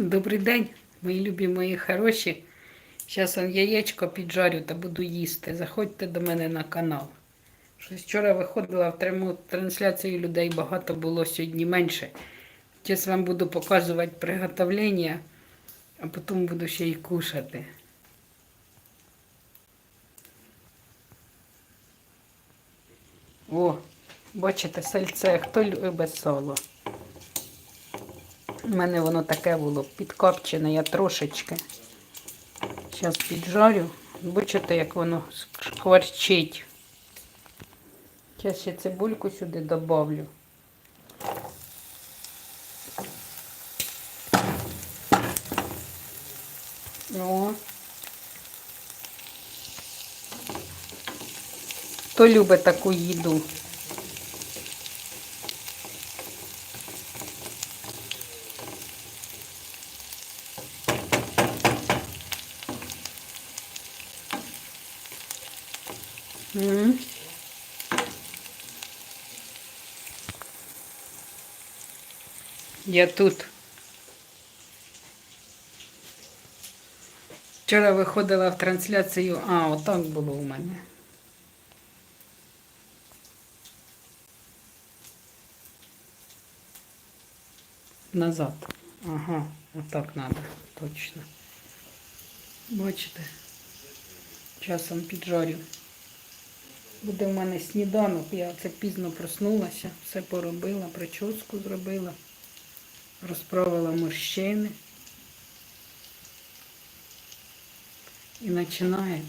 Добрий день, мої любі, мої хороші. Зараз яєчко піджарю та буду їсти. Заходьте до мене на канал. Щось вчора виходила в трансляцію людей багато було, сьогодні менше. Зараз вам буду показувати приготовлення, а потім буду ще й кушати. О, бачите, сальце, хто любить соло? У мене воно таке було підкопчене, я трошечки. Зараз піджарю. Бачите, як воно шкварчить. Зараз ще цибульку сюди добавлю. О. Хто любить таку їду? Я тут. Вчора виходила в трансляцію. А, отак було у мене. Назад. Ага, отак треба, точно. Бачите? Часом піджарю. Буде в мене сніданок, я це пізно проснулася, все поробила, прическу зробила, розправила морщини. І починаємо.